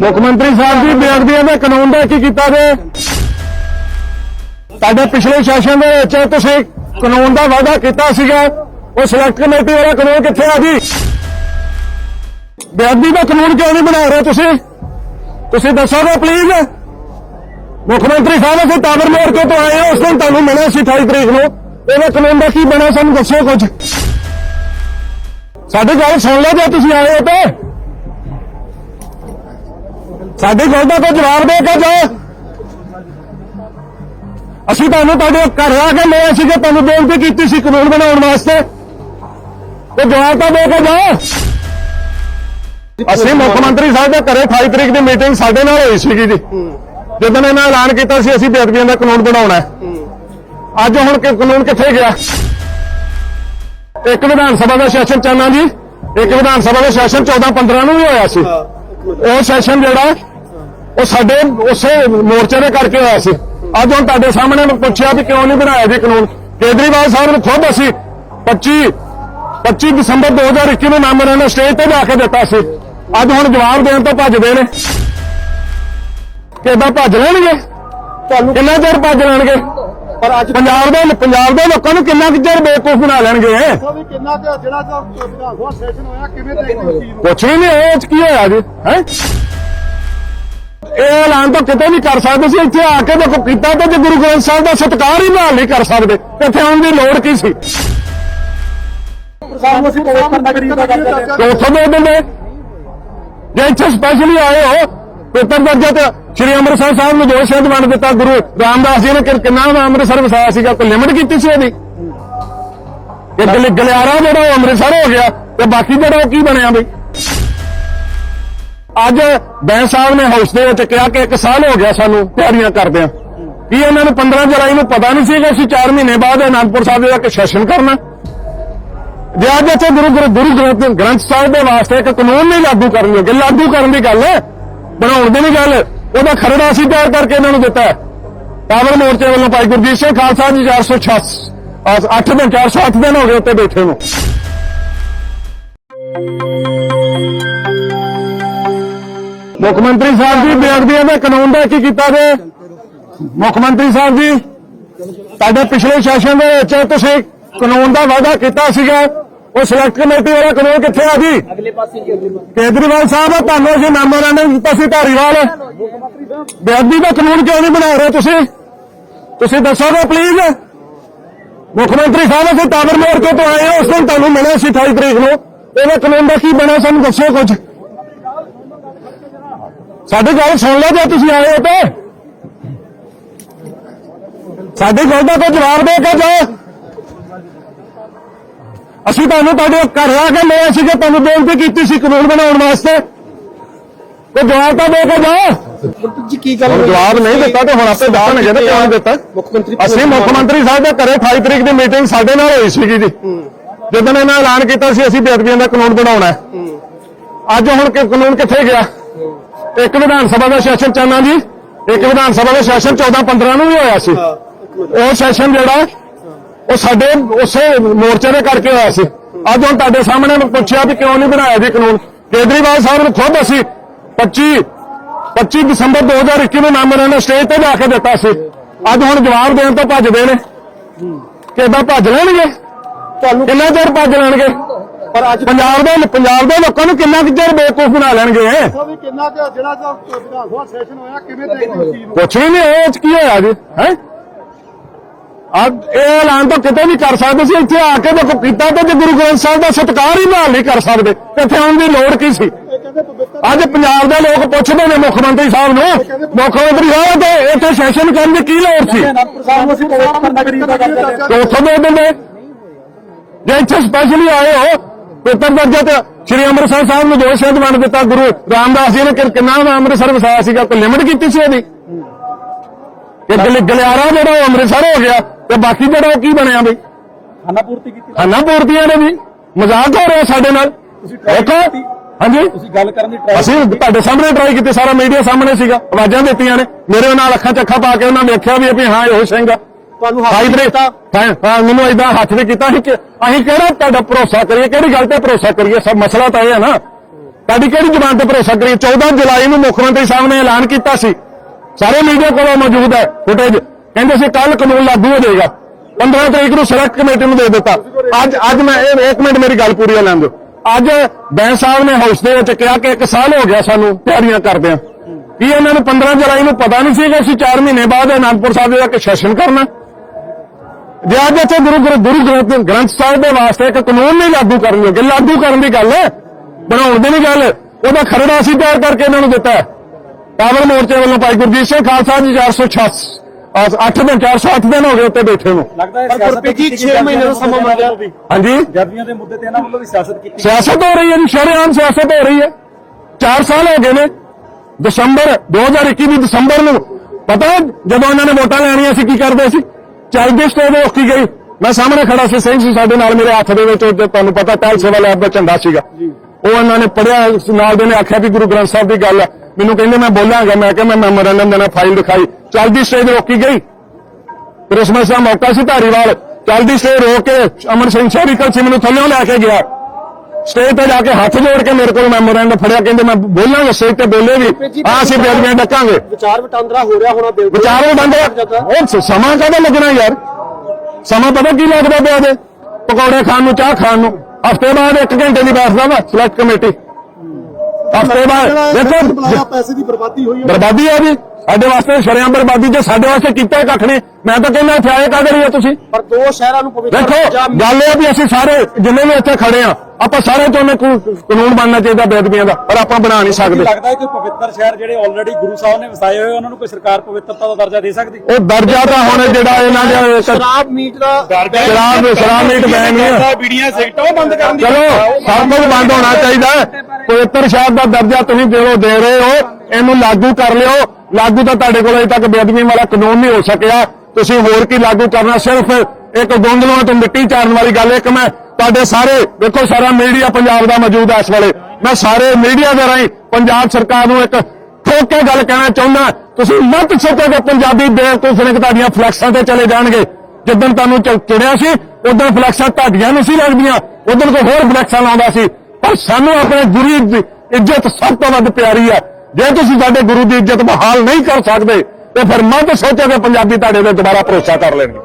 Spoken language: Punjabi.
ਮੁੱਖ ਮੰਤਰੀ ਸਾਹਿਬ ਜੀ ਬੇਅਦਬੀਆਂ ਦੇ ਕਾਨੂੰਨ ਦਾ ਕੀ ਕੀਤਾ ਜੇ? ਤੁਹਾਡੇ ਪਿਛਲੇ ਸੈਸ਼ਨ ਦੇ ਵਿੱਚ ਤੁਸੀਂ ਕਾਨੂੰਨ ਦਾ ਵਾਅਦਾ ਕੀਤਾ ਸੀਗਾ। ਉਹ ਸਿਲੈਕਟ ਕਮੇਟੀ ਵਾਲਾ ਕਾਨੂੰਨ ਕਿੱਥੇ ਆ ਜੀ? ਬੇਅਦਬੀ ਦਾ ਕਾਨੂੰਨ ਕਿਉਂ ਨਹੀਂ ਬਣਾ ਰਹੇ ਤੁਸੀਂ? ਤੁਸੀਂ ਦੱਸੋਗੇ ਪਲੀਜ਼ ਮੁੱਖ ਮੰਤਰੀ ਸਾਹਿਬ, ਅਸੀਂ ਟਾਵਰ ਮੋਰਚੇ ਤੋਂ ਆਏ ਹਾਂ, ਉਸ ਦਿਨ ਤੁਹਾਨੂੰ ਮਿਲਿਆ ਸੀ 28 ਤਰੀਕ ਨੂੰ। ਇਹਦੇ ਕਾਨੂੰਨ ਦਾ ਕੀ ਬਣਾ, ਸਾਨੂੰ ਦੱਸੋ ਕੁਝ। ਸਾਡੀ ਗੱਲ ਸੁਣ ਲਓ ਜੇ ਤੁਸੀਂ ਆਏ ਹੋ ਤੇ। ਸਾਡੀ ਗੱਲ ਦਾ ਕੋਈ ਜਵਾਬ ਦੇ ਕੇ ਜਾਓ। ਅਸੀਂ ਤੁਹਾਨੂੰ ਤੁਹਾਡੇ ਘਰ ਆ ਕੇ ਲਿਆ ਸੀ ਕਿ ਤੁਹਾਨੂੰ ਬੇਨਤੀ ਕੀਤੀ ਸੀ ਕਾਨੂੰਨ ਬਣਾਉਣ ਵਾਸਤੇ। ਤੇ ਜਵਾਬ ਤਾਂ ਦੇ ਕੇ ਜਾਓ। ਅਸੀਂ ਮੁੱਖ ਮੰਤਰੀ ਸਾਹਿਬ ਦੇ ਘਰੇ 28 ਤਰੀਕ ਦੀ ਮੀਟਿੰਗ ਸਾਡੇ ਨਾਲ ਹੋਈ ਸੀਗੀ ਜੀ। ਜਦੋਂ ਇਹਨਾਂ ਐਲਾਨ ਕੀਤਾ ਸੀ ਅਸੀਂ ਬੇਅਦਬੀਆਂ ਦਾ ਕਾਨੂੰਨ ਬਣਾਉਣਾ ਹੈ। ਅੱਜ ਹੁਣ ਕਿ ਕਾਨੂੰਨ ਕਿੱਥੇ ਗਿਆ? ਇੱਕ ਵਿਧਾਨ ਸਭਾ ਦਾ ਸੈਸ਼ਨ ਚਾਹਨਾ ਜੀ। ਇੱਕ ਵਿਧਾਨ ਸਭਾ ਦਾ ਸੈਸ਼ਨ 14 15 ਨੂੰ ਵੀ ਹੋਇਆ ਸੀ। ਉਹ ਸੈਸ਼ਨ ਜਿਹੜਾ ਉਹ ਸਾਡੇ ਉਸੇ ਮੋਰਚੇ ਦੇ ਕਰਕੇ ਹੋਇਆ ਸੀ। ਅੱਜ ਹੁਣ ਤੁਹਾਡੇ ਸਾਹਮਣੇ ਮੈਂ ਪੁੱਛਿਆ ਵੀ ਕਿਉਂ ਨਹੀਂ ਬਣਾਇਆ ਜੀ ਕਾਨੂੰਨ? ਕੇਜਰੀਵਾਲ ਸਾਹਿਬ ਨੇ ਖੁਦ ਅਸੀਂ 25 25 ਦਸੰਬਰ 2021 ਨੂੰ ਮੈਂਬਰਾਂ ਨੇ ਸਟੇਜ ਤੇ ਜਾ ਕੇ ਦਿੱਤਾ ਸੀ। ਅੱਜ ਹੁਣ ਜਵਾਬ ਦੇਣ ਤੋਂ ਭੱਜਦੇ ਨੇ। ਕਿੱਦਾਂ ਭੱਜ ਲੈਣਗੇ? ਤੁਹਾਨੂੰ ਕਿੰਨਾ ਚਿਰ ਭੱਜ ਲੈਣਗੇ? ਪਰ ਅੱਜ ਪੰਜਾਬ ਦੇ ਪੰਜਾਬ ਦੇ ਲੋਕਾਂ ਨੂੰ ਕਿੰਨਾ ਚਿਰ ਬੇਵਕੂਫ ਬਣਾ ਲੈਣਗੇ? ਕਿੰਨਾ ਜਿਹੜਾ ਜੋ ਵਿਧਾਨ ਸਭਾ ਸੈਸ਼ਨ ਹੋਇਆ ਕਿਵੇਂ ਦੇਖਦੇ ਹੋ? ਕੁਛ ਨਹੀਂ ਚ ਕੀ ਹੋਇਆ ਜੀ? ਹੈ? ਇਹ ਐਲਾਨ ਤਾਂ ਕਿਤੇ ਵੀ ਕਰ ਸਕਦੇ ਸੀ ਇੱਥੇ ਆ ਕੇ ਦੇਖੋ ਕੀਤਾ ਤਾਂ ਜੇ ਗੁਰੂ ਗ੍ਰੰਥ ਸਾਹਿਬ ਦਾ ਸਤਿਕਾਰ ਹੀ ਬਹਾਲ ਨਹੀਂ ਕਰ ਸਕਦੇ ਇੱਥੇ ਆਉਣ ਦੀ ਲੋੜ ਕੀ ਸੀ? ਸਾਨੂੰ ਅਸੀਂ ਪਵਿੱਤਰ ਨਗਰੀ ਦਾ ਗੱਲ ਕਰਦੇ। ਤੇ ਉੱਥੋਂ ਦੇ ਦਿੰਦੇ? ਜੇ ਇੱਥੇ ਸਪੈਸ਼ਲੀ ਆਏ ਹੋ ਪੇਪਰ ਦਰਜਾ ਤੇ ਸ਼੍ਰੀ ਅੰਮ੍ਰਿਤਸਰ ਸਾਹਿਬ ਨੂੰ ਦੋ ਸ਼ਬਦ ਵੰਡ ਦਿੱਤਾ ਗੁਰੂ ਰਾਮਦਾਸ ਜੀ ਨੇ ਕਿੰਨਾ ਅੰਮ੍ਰਿਤਸਰ ਵਸਾਇਆ ਸੀਗਾ ਕੋਈ ਲਿਮਟ ਕੀਤੀ ਸੀ ਉਹਦੀ? ਇਹ ਗਲ- ਗਲਿਆਰਾ ਜਿਹੜਾ ਉਹ ਅੰਮ੍ਰਿਤਸਰ ਹੋ ਗਿਆ ਤੇ ਬਾਕੀ ਜਿਹੜਾ ਉਹ ਕੀ ਬਣਿਆ ਬਈ? ਅੱਜ ਬੈਂਸ ਸਾਹਿਬ ਨੇ ਹਾਊਸ ਦੇ ਵਿੱਚ ਕਿਹਾ ਕਿ ਇੱਕ ਸਾਲ ਹੋ ਗਿਆ ਸਾਨੂੰ ਤਿਆਰੀਆਂ ਕਰਦਿਆਂ। ਕੀ ਇਹਨਾਂ ਨੂੰ 15 ਜੁਲਾਈ ਨੂੰ ਪਤਾ ਨਹੀਂ ਸੀ ਕਿ ਅਸੀਂ 4 ਮਹੀਨੇ ਬਾਅਦ ਅਨੰਦਪੁਰ ਸਾਹਿਬ ਦਾ ਇੱਕ ਸੈਸ਼ਨ ਕਰਨਾ? ਜੇ ਅੱਜ ਇੱਥੇ ਗੁਰੂ ਗੁਰੂ ਗ੍ਰੰਥ ਸਾਹਿਬ ਦੇ ਵਾਸਤੇ ਇੱਕ ਕਾਨੂੰਨ ਨਹੀਂ ਲਾਗੂ ਕਰਨ ਲੱਗੇ ਲਾਗੂ ਕਰਨ ਦੀ ਗੱਲ ਹੈ ਬਣਾਉਣ ਦੀ ਨਹੀਂ ਗੱਲ, ਉਹਦਾ ਖਰੜਾ ਅਸੀਂ ਤਿਆਰ ਕਰਕੇ ਇਹਨਾਂ ਨੂੰ ਦਿੱਤਾ। ਪਾਵਰ ਮੋਰਚੇ ਵੱਲੋਂ ਭਾਈ ਗੁਰਜੀਤ ਸਿੰਘ ਖਾਲਸਾ ਜੀ 486 8 ਦਿਨ 408 ਦਿਨ ਹੋ ਗਏ ਉੱਤੇ ਬੈਠੇ ਨੂੰ। ਮੁੱਖ ਮੰਤਰੀ ਸਾਹਿਬ ਜੀ ਬੇਅਦਬੀਆਂ ਦੇ ਕਾਨੂੰਨ ਦਾ ਕੀ ਕੀਤਾ ਜੇ? ਮੁੱਖ ਮੰਤਰੀ ਸਾਹਿਬ ਜੀ ਤੁਹਾਡੇ ਪਿਛਲੇ ਸੈਸ਼ਨ ਦੇ ਵਿੱਚ ਤੁਸੀਂ ਕਾਨੂੰਨ ਦਾ ਵਾਅਦਾ ਕੀਤਾ ਸੀਗਾ। ਉਹ ਸਿਲੈਕਟ ਕਮੇਟੀ ਵਾਲਾ ਕਾਨੂੰਨ ਕਿੱਥੇ ਆ ਜੀ? ਅਗਲੇ ਪਾਸੇ ਕੇਜਰੀਵਾਲ। ਸਾਹਿਬ ਤੁਹਾਨੂੰ ਅਸੀਂ ਮੈਮੋਰੈਂਡਮ ਦਿੱਤਾ ਸੀ ਧਾਰੀਵਾਲ। ਬੇਅਦਬੀ ਦਾ ਕਾਨੂੰਨ ਕਿਉਂ ਨਹੀਂ ਬਣਾ ਰਹੇ ਤੁਸੀਂ? ਤੁਸੀਂ ਦੱਸੋਗੇ ਪਲੀਜ਼ ਮੁੱਖ ਮੰਤਰੀ ਸਾਹਿਬ ਅਸੀਂ ਟਾਵਰ ਮੋਰਚੇ ਤੋਂ ਆਏ ਹਾਂ ਉਸ ਦਿਨ ਤੁਹਾਨੂੰ ਮਿਲਿਆ ਸੀ 28 ਤਰੀਕ ਨੂੰ। ਇਹਦੇ ਕਾਨੂੰਨ ਦਾ ਕੀ ਬਣਾ ਸਾਨੂੰ ਦੱਸੋ ਕੁਝ। ਸਾਡੀ ਗੱਲ ਸੁਣ ਲਓ ਜੇ ਤੁਸੀਂ ਆਏ ਹੋ ਤੇ। ਸਾਡੀ ਗੱਲ ਦਾ ਕੋਈ ਜਵਾਬ ਦੇ ਕੇ ਜਾਓ। ਅਸੀਂ ਤੁਹਾਨੂੰ ਤੁਹਾਡੇ ਘਰ ਆ ਕੇ ਲਿਆ ਸੀ ਕਿ ਤੁਹਾਨੂੰ ਬੇਨਤੀ ਕੀਤੀ ਸੀ ਕਾਨੂੰਨ ਬਣਾਉਣ ਵਾਸਤੇ। ਕੋਈ ਜਵਾਬ ਤਾਂ ਦੇ ਕੇ ਜਾਓ। ਜੀ ਕੀ ਗੱਲ ਜਵਾਬ ਨਹੀਂ ਦਿੱਤਾ ਤੇ ਹੁਣ ਆਪੇ ਦੱਸਣਗੇ ਤੇ ਕਿਉਂ ਦਿੱਤਾ। ਮੁੱਖ ਮੰਤਰੀ ਅਸੀਂ ਮੁੱਖ ਮੰਤਰੀ ਸਾਹਿਬ ਦੇ ਘਰੇ 28 ਤਰੀਕ ਦੀ ਮੀਟਿੰਗ ਸਾਡੇ ਨਾਲ ਹੋਈ ਸੀਗੀ ਜੀ। ਜਦੋਂ ਇਹਨਾਂ ਐਲਾਨ ਕੀਤਾ ਸੀ ਅਸੀਂ ਬੇਅਦਬੀਆਂ ਦਾ ਕਾਨੂੰਨ ਬਣਾਉਣਾ ਹੈ। ਅੱਜ ਹੁਣ ਕਿ ਕਾਨੂੰਨ ਕਿੱਥੇ ਗਿਆ? ਇੱਕ ਵਿਧਾਨ ਸਭਾ ਦਾ ਸੈਸ਼ਨ ਚਾਹਨਾ ਜੀ? ਇੱਕ ਵਿਧਾਨ ਸਭਾ ਦਾ ਸੈਸ਼ਨ 14 15 ਨੂੰ ਵੀ ਹੋਇਆ ਸੀ। ਉਹ ਸੈਸ਼ਨ ਜਿਹੜਾ ਉਹ ਸਾਡੇ ਉਸੇ ਮੋਰਚੇ ਦੇ ਕਰਕੇ ਹੋਇਆ ਸੀ। ਅੱਜ ਹੁਣ ਤੁਹਾਡੇ ਸਾਹਮਣੇ ਮੈਂ ਪੁੱਛਿਆ ਵੀ ਕਿਉਂ ਨਹੀਂ ਬਣਾਇਆ ਜੀ ਕਾਨੂੰਨ? ਕੇਜਰੀਵਾਲ ਸਾਹਿਬ ਨੇ ਖੁਦ ਅਸੀਂ 25 25 ਦਸੰਬਰ 2021 ਨੂੰ ਮੈਂਬਰਾਂ ਨੇ ਸਟੇਜ ਤੇ ਜਾ ਕੇ ਦਿੱਤਾ ਸੀ। ਅੱਜ ਹੁਣ ਜਵਾਬ ਦੇਣ ਤੋਂ ਭੱਜਦੇ ਨੇ। ਕਿੱਦਾਂ ਭੱਜ ਲੈਣਗੇ? ਤੁਹਾਨੂੰ ਕਿੰਨਾ ਚਿਰ ਭੱਜ ਲੈਣਗੇ? ਪਰ ਅੱਜ ਪੰਜਾਬ ਦੇ ਪੰਜਾਬ ਦੇ ਲੋਕਾਂ ਨੂੰ ਕਿੰਨਾ ਕੁ ਚਿਰ ਬੇਵਕੂਫ ਬਣਾ ਲੈਣਗੇ? ਦੇਖੋ ਵੀ ਕਿੰਨਾ ਕੁ ਜਿਹੜਾ ਜੋ ਵਿਧਾਨ ਸਭਾ ਸੈਸ਼ਨ ਹੋਇਆ ਕਿਵੇਂ ਦੇਖਦੇ ਹੋ ਚੀਜ਼ ਨੂੰ ਕੁਛ ਵੀ ਨਹੀਂ ਇਹ ਚ ਕੀ ਹੋਇਆ ਜੀ ਹੈ? ਅੱਜ ਇਹ ਐਲਾਨ ਤਾਂ ਕਿਤੇ ਵੀ ਕਰ ਸਕਦੇ ਸੀ ਇੱਥੇ ਆ ਕੇ ਦੇਖੋ ਕੀਤਾ ਤਾਂ ਜੇ ਗੁਰੂ ਗ੍ਰੰਥ ਸਾਹਿਬ ਦਾ ਸਤਿਕਾਰ ਹੀ ਨਹੀਂ ਕਰ ਸਕਦੇ ਇੱਥੇ ਆਉਣ ਦੀ ਲੋੜ ਕੀ ਸੀ? ਇਹ ਕਹਿੰਦੇ ਪਵਿੱਤਰ ਅੱਜ ਪੰਜਾਬ ਦੇ ਲੋਕ ਪੁੱਛਦੇ ਨੇ ਮੁੱਖ ਮੰਤਰੀ ਸਾਹਿਬ ਨੂੰ ਮੁੱਖ ਮੰਤਰੀ ਸਾਹਿਬ ਤੇ ਇੱਥੇ ਸੈਸ਼ਨ ਕਰਨ ਦੀ ਕੀ ਲੋੜ ਸੀ? ਅਨੰਦਪੁਰ ਸਾਹਿਬ ਨੂੰ ਅਸੀਂ ਪਵਿੱਤਰ ਨਗਰੀ ਦਾ ਗੱਲ ਕਰਦੇ ਤੇ ਉੱਥੋਂ ਦੇ ਦਿੰਦੇ ਜੇ ਇੱਥੇ ਸਪੈਸ਼ਲੀ ਆਏ ਹੋ ਪੇਪਰ ਦਰਜਾ ਤੇ ਸ਼੍ਰੀ ਅੰਮ੍ਰਿਤਸਰ ਸਾਹਿਬ ਨੂੰ ਦੋ ਸ਼ਬਦ ਵੰਡ ਦਿੱਤਾ ਗੁਰੂ ਰਾਮਦਾਸ ਜੀ ਨੇ ਕਿ- ਕਿੰਨਾ ਅੰਮ੍ਰਿਤਸਰ ਵਸਾਇਆ ਸੀਗਾ ਕੋਈ ਲਿਮਟ ਕੀਤੀ ਸੀ ਉਹਦੀ? ਕਿ ਗਲ- ਗਲਿਆਰਾ ਜਿਹੜਾ ਉਹ ਅੰਮ੍ਰਿਤਸਰ ਹੋ ਗਿਆ ਤੇ ਬਾਕੀ ਜਿਹੜਾ ਉਹ ਕੀ ਬਣਿਆ ਬਈ? ਖਾਨਾ ਪੂਰਤੀ ਕੀਤੀ ਖਾਨਾ ਪੂਰਤੀਆਂ ਨੇ ਵੀ। ਮਜ਼ਾਕ ਹੋ ਰਿਹਾ ਸਾਡੇ ਨਾਲ। ਦੇਖੋ। ਹਾਂਜੀ। ਤੁਸੀਂ ਗੱਲ ਕਰਨ ਦੀ ਟਰਾਈ ਅਸੀਂ ਤੁਹਾਡੇ ਸਾਹਮਣੇ ਟਰਾਈ ਕੀਤੀ ਸਾਰਾ ਮੀਡੀਆ ਸਾਹਮਣੇ ਸੀਗਾ। ਆਵਾਜ਼ਾਂ ਦਿੱਤੀਆਂ ਨੇ। ਮੇਰੇ ਨਾਲ ਅੱਖਾਂ 'ਚ ਅੱਖਾਂ ਪਾ ਕੇ ਉਹਨਾਂ ਨੇ ਵੇਖਿਆ ਵੀ ਇਹ ਵੀ ਹਾਂ ਇਹੋ ਸਿੰਘ ਆ। ਤੁਹਾਨੂੰ ਹੱਥ ਹਾਂ, ਮੈਨੂੰ ਇਦਾਂ ਹੱਥ ਵੀ ਕੀਤਾ ਸੀ ਕਿ ਅਸੀਂ ਕਿਹੜਾ ਤੁਹਾਡਾ ਭਰੋਸਾ ਕਰੀਏ ਕਿਹੜੀ ਗੱਲ ਤੇ ਭਰੋਸਾ ਕਰੀਏ? ਸਭ ਮਸਲਾ ਤਾਂ ਇਹ ਹੈ ਨਾ। ਸਾਡੀ ਕਿਹੜੀ ਜ਼ਬਾਨ ਤੇ ਭਰੋਸਾ ਕਰੀਏ? 14 ਜੁਲਾਈ ਨੂੰ ਮੁੱਖ ਮੰਤਰੀ ਸਾਹਿਬ ਨੇ ਐਲਾਨ ਕੀਤਾ ਸੀ। ਸਾਰੇ ਮੀਡੀਆ ਕੋਲ ਮੌਜੂਦ ਹੈ ਫੁਟੇਜ। ਕਹਿੰਦੇ ਸੀ ਕੱਲ ਕਾਨੂੰਨ ਲਾਗੂ ਹੋ ਜਾਏਗਾ। 15 ਤਰੀਕ ਨੂੰ ਸੜਕ ਕਮੇਟੀ ਨੂੰ ਦੇ ਦਿੱਤਾ। ਅੱਜ ਅੱਜ ਮੈਂ ਇਹ ਇੱਕ ਮਿੰਟ ਮੇਰੀ ਗੱਲ ਪੂਰੀ ਲੈਣ ਦਿਓ। ਅੱਜ ਬੈਂਸ ਸਾਹਿਬ ਨੇ ਹਾਊਸ ਦੇ ਵਿੱਚ ਕਿਹਾ ਕਿ ਇੱਕ ਸਾਲ ਹੋ ਗਿਆ ਸਾਨੂੰ ਤਿਆਰੀਆਂ ਕਰਦਿਆਂ। ਕੀ ਇਹਨਾਂ ਨੂੰ 15 ਜੁਲਾਈ ਨੂੰ ਪਤਾ ਨਹੀਂ ਸੀ ਕਿ ਅਸੀਂ 4 ਮਹੀਨੇ ਬਾਅਦ ਅਨੰਦਪੁਰ ਸਾਹਿਬ ਦਾ ਇੱਕ ਸੈਸ਼ਨ ਕਰਨਾ? ਜੇ ਅੱਜ ਇੱਥੇ ਗੁਰੂ ਗੁਰੂ ਗੁਰੂ ਗ੍ਰੰਥ ਗ੍ਰੰਥ ਸਾਹਿਬ ਦੇ ਵਾਸਤੇ ਇੱਕ ਕਾਨੂੰਨ ਨਹੀਂ ਲਾਗੂ ਕਰਨ ਲੱਗੇ ਲਾਗੂ ਕਰਨ ਦੀ ਗੱਲ ਹੈ ਬਣਾਉਣ ਦੀ ਨਹੀਂ ਗੱਲ ਉਹਦਾ ਖਰੜਾ ਅਸੀਂ ਤਿਆਰ ਕਰਕੇ ਇਹਨਾਂ ਨੂੰ ਦਿੱਤਾ ਹੈ। ਪਾਵਰ ਮੋਰਚੇ ਵੱਲੋਂ ਭਾਈ ਗੁਰਜੀਤ ਸਿੰਘ ਖਾਲਸਾ ਜੀ 406 8 ਦਿਨ 408 ਦਿਨ ਹੋ ਗਏ ਉੱਤੇ ਬੈਠੇ ਨੂੰ। ਲੱਗਦਾ ਹੈ ਪਰ ਗੁਰਪ੍ਰੀਤ ਜੀ 6 ਮਹੀਨੇ ਦਾ ਸਮਾਂ ਮੰਗਿਆ। ਹਾਂਜੀ। ਜਰਮੀਆਂ ਦੇ ਮੁੱਦੇ ਤੇ ਇਹਨਾਂ ਵੱਲੋਂ ਵੀ ਸਿਆਸਤ ਕੀਤੀ ਸਿਆਸਤ ਹੋ ਰਹੀ ਹੈ ਜੀ ਸ਼ਰੇਆਮ ਸਿਆਸਤ ਹੋ ਰਹੀ ਹੈ। 4 ਸਾਲ ਹੋ ਗਏ ਨੇ। ਦਸੰਬਰ 2021 ਦੀ ਦਸੰਬਰ ਨੂੰ ਪਤਾ ਹੈ ਜਦੋਂ ਉਹਨਾਂ ਨੇ ਵੋਟਾਂ ਲੈਣੀਆਂ ਸੀ ਕੀ ਕਰਦੇ ਸੀ? ਚੱਲਦੇ ਸਟੇ ਦੇ ਰੋਕੀ ਗਈ। ਮੈਂ ਸਾਹਮਣੇ ਖੜਾ ਸੀ ਸਿੰਘ ਸੀ ਸਾਡੇ ਨਾਲ ਮੇਰੇ ਹੱਥ ਦੇ ਵਿੱਚ ਉਹ ਤੁਹਾਨੂੰ ਪਤਾ ਟੈਲ ਸੇਵਾ ਲੈਬ ਦਾ ਝੰਡਾ ਸੀਗਾ। ਉਹ ਉਹਨਾਂ ਨੇ ਪੜਿਆ ਨਾਲ ਦੇ ਨੇ ਆਖਿਆ ਵੀ ਗੁਰੂ ਗ੍ਰੰਥ ਸਾਹਿਬ ਦੀ ਗੱਲ ਹੈ। ਮੈਨੂੰ ਕਹਿੰਦੇ ਮੈਂ ਬੋਲਾਂਗਾ ਮੈਂ ਕਿਹਾ ਮੈਂ ਮੈਮੋਰੰਡਮ ਦੇਣਾ ਫਾਈਲ ਦਿਖਾਈ ਚੱਲਦੀ ਸਟੇ ਤੇ ਰੋਕੀ ਗਈ। ਕ੍ਰਿਸਮਸ ਦਾ ਮੌਕਾ ਸੀ ਧਾਰੀਵਾਲ। ਚੱਲਦੀ ਸਟੇ ਰੋਕ ਕੇ ਅਮਰ ਸਿੰਘ ਸ਼ਹਿਰੀ ਕਲ ਸੀ ਮੈਨੂੰ ਥੱਲਿਓਂ ਲੈ ਕੇ ਗਿਆ। ਸਟੇਜ ਤੇ ਜਾ ਕੇ ਹੱਥ ਜੋੜ ਕੇ ਮੇਰੇ ਕੋਲ ਮੈਮੋਰੈਂਡਮ ਫੜਿਆ ਕਹਿੰਦੇ ਮੈਂ ਬੋਲਾਂਗਾ ਸਟੇਜ ਤੇ ਬੋਲੇ ਵੀ ਆ ਅਸੀਂ ਬੇਦਬੀਆਂ ਡੱਕਾਂਗੇ। ਵਿਚਾਰ ਵਟਾਂਦਰਾ ਹੋ ਰਿਹਾ ਹੋਣਾ ਦੇ ਵਿਚਾਰ ਬੰਦ ਉਹ ਸਮਾਂ ਕਦੋਂ ਲੱਗਣਾ ਯਾਰ? ਸਮਾਂ ਪਤਾ ਕੀ ਲੱਗਦਾ ਪਿਆ ਦੇ ਪਕੌੜੇ ਖਾਣ ਨੂੰ ਚਾਹ ਖਾਣ ਨੂੰ। ਹਫ਼ਤੇ ਬਾਅਦ 1 ਘੰਟੇ ਦੀ ਬੈਠਦਾ ਵਾ ਸਿਲੈਕਟ ਕਮੇਟੀ ਹਫ਼ਤੇ ਬਾਅਦ ਦੇਖੋ ਪੈਸੇ ਦੀ ਬਰਬਾਦੀ ਹੋਈ ਹੈ। ਬਰਬਾਦੀ ਹੈ ਜੀ। ਸਾਡੇ ਵਾਸਤੇ ਸ਼ਰਿਆਮ ਬਰਬਾਦੀ ਜੇ ਸਾਡੇ ਵਾਸਤੇ ਕੀਤਾ ਹੀ ਕੱਖ ਨੇ ਮੈਂ ਤਾਂ ਕਹਿੰਦਾ ਇੱਥੇ ਆਏ ਕਾਹਦੇ ਲਈ ਆ ਤੁਸੀਂ? ਪਰ ਦੋ ਸ਼ਹਿਰਾਂ ਨੂੰ ਪਵਿੱਤਰ ਦੇਖੋ ਗੱਲ ਇਹ ਵੀ ਅਸੀਂ ਸਾਰੇ ਜਿੰਨੇ ਵੀ ਇੱਥੇ ਖੜੇ ਆ ਆਪਾਂ ਸਾਰੇ ਚਾਹੁੰਦੇ ਕੋ- ਕਾਨੂੰਨ ਬਣਨਾ ਚਾਹੀਦਾ ਬੇਦਬੀਆਂ ਦਾ ਪਰ ਆਪਾਂ ਬਣਾ ਨਹੀਂ ਸਕਦੇ। ਲੱਗਦਾ ਹੈ ਕਿ ਪਵਿੱਤਰ ਸ਼ਹਿਰ ਜਿਹੜੇ ਆਲਰੇਡੀ ਗੁਰੂ ਸਾਹਿਬ ਨੇ ਵਸਾਏ ਹੋਏ ਉਹਨਾਂ ਨੂੰ ਕੋਈ ਸਰਕਾਰ ਪਵਿੱਤਰਤਾ ਦਾ ਦਰਜਾ ਦੇ ਸਕਦੀ? ਉਹ ਦਰਜਾ ਤਾਂ ਹੁਣ ਜਿਹੜਾ ਇਹਨਾਂ ਦੇ ਸ਼ਰਾਬ ਮੀਟ ਦਾ ਸ਼ਰਾਬ ਸ਼ਰਾਬ ਮੀਟ ਬੈਨ ਨਹੀਂ ਹੈ। ਬੀੜੀਆਂ ਸਿਗਰਟਾਂ ਬੰਦ ਕਰਨ ਚਲੋ ਸਭ ਕੁਝ ਬੰਦ ਹੋਣਾ ਚਾਹੀਦਾ ਹੈ। ਪਵਿੱਤਰ ਸ਼ਹਿਰ ਦਾ ਦਰਜਾ ਤੁਸੀਂ ਦਿਲੋਂ ਦੇ ਰਹੇ ਹੋ ਇਹਨੂੰ ਲਾਗੂ ਕਰ ਲਿਓ। ਲਾਗੂ ਤਾਂ ਤੁਹਾਡੇ ਕੋਲ ਅਜੇ ਤੱਕ ਬੇਅਦਬੀ ਵਾਲਾ ਕਾਨੂੰਨ ਨਹੀਂ ਹੋ ਸਕਿਆ। ਤੁਸੀਂ ਹੋਰ ਕੀ ਲਾਗੂ ਕਰਨਾ? ਸਿਰਫ ਇੱਕ ਗੋਂਦਲੋਂ ਤੋਂ ਮਿੱਟੀ ਚਾਰਨ ਵਾਲੀ ਗੱਲ ਇੱਕ ਮੈਂ ਤੁਹਾਡੇ ਸਾਰੇ, ਦੇਖੋ ਸਾਰਾ ਮੀਡੀਆ ਪੰਜਾਬ ਦਾ ਮੌਜੂਦ ਹੈ ਇਸ ਵੇਲੇ। ਮੈਂ ਸਾਰੇ ਮੀਡੀਆ ਦੇ ਰਾਹੀਂ ਪੰਜਾਬ ਸਰਕਾਰ ਨੂੰ ਇੱਕ ਠੋਕ ਕੇ ਗੱਲ ਕਹਿਣਾ ਚਾਹੁੰਦਾ। ਤੁਸੀਂ ਮਤ ਸੋਚੋ ਪੰਜਾਬੀ ਬੇਵਕੂਫ ਨੇ ਤੁਹਾਡੀਆਂ ਫਲੈਕਸਾਂ ਤੇ ਚਲੇ ਜਾਣਗੇ। ਜਿੱਦਣ ਤੁਹਾਨੂੰ ਚ- ਸੀ, ਉਦੋਂ ਫਲੈਕਸਾਂ ਤੁਹਾਡੀਆਂ ਨਹੀਂ ਸੀ ਲੱਗਦੀਆਂ। ਉਦੋਂ ਕੋਈ ਹੋਰ ਫਲੈਕਸਾਂ ਲਾਉਂਦਾ ਸੀ। ਪਰ ਸਾਨੂੰ ਆਪਣੇ ਗੁਰੂ ਦੀ ਇੱਜ਼ਤ ਸਭ ਤੋਂ ਵੱਧ ਪਿਆਰੀ ਹੈ। ਜੇ ਤੁਸੀਂ ਸਾਡੇ ਗੁਰੂ ਦੀ ਇੱਜ਼ਤ ਬਹਾਲ ਨਹੀਂ ਕਰ ਸਕਦੇ, ਤੇ ਫਿਰ ਮਤ ਸੋਚੋਗੇ ਪੰਜਾਬੀ ਤੁਹਾਡੇ ਤੇ ਦੁਬਾਰਾ ਭਰੋਸਾ ਕਰ ਲੈਣਗੇ।